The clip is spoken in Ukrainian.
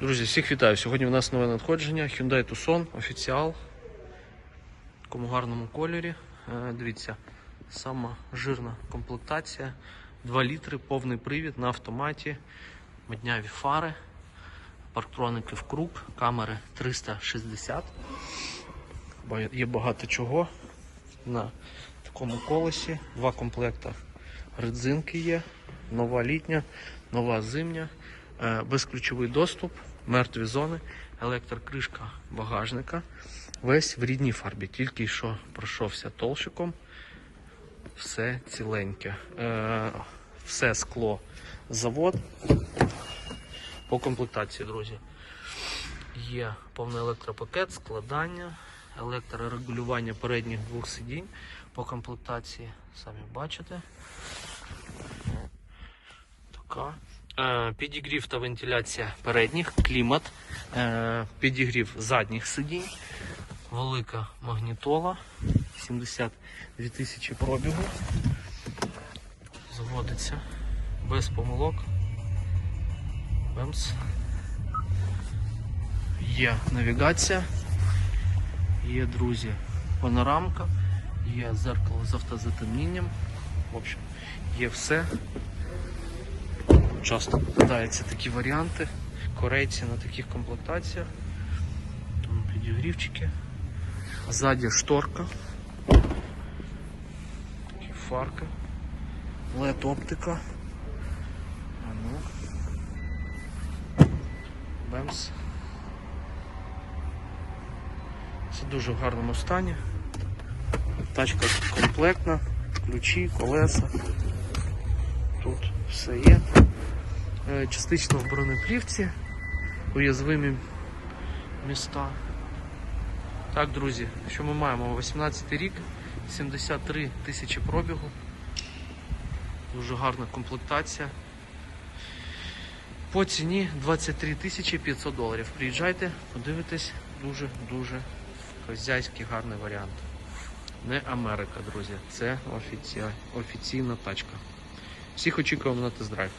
Друзі, всіх вітаю. Сьогодні у нас нове надходження. Hyundai Tucson офіціал. В такому гарному кольорі. Е, Дивіться, сама жирна комплектація. 2 літри, повний привід на автоматі, модняві фари, парктроники в круг, камери 360. Є багато чого на такому колесі. Два комплекта резинки є, нова літня, нова зимня, безключовий доступ, мертві зони, електрокришка багажника. Весь в рідній фарбі, тільки що пройшовся толщиком. Все ціленьке. Е, все скло завод. По комплектації, друзі. Є повний електропакет, складання, електрорегулювання передніх двох сидінь по комплектації, самі бачите. Така. Е, Підігрів та вентиляція передніх, клімат, е, підігрів задніх сидінь, велика магнітола, 72 тисячі пробігу. Заводиться без помилок. Бемс. Є навігація, є, друзі, панорамка, є зеркало з автозатемнінням. В общем, є все. Часто попадаються такі варіанти. Корейці на таких комплектаціях. Там підігрівчики. Ззаді шторка. Такі фарки. LED оптика. А ну. Бемс. Це дуже в гарному стані. Тачка комплектна, ключі, колеса. Тут все є. Е, Частично в бронеплівці, уязвимі міста. Так, друзі, що ми маємо? 18 рік, 73 тисячі пробігу. Дуже гарна комплектація. По ціні 23 тисячі 500 доларів. Приїжджайте, подивитесь, дуже-дуже хазяйський гарний варіант. Не Америка, друзі, це офіці... офіційна тачка. Всіх очікуємо на тест-драйв.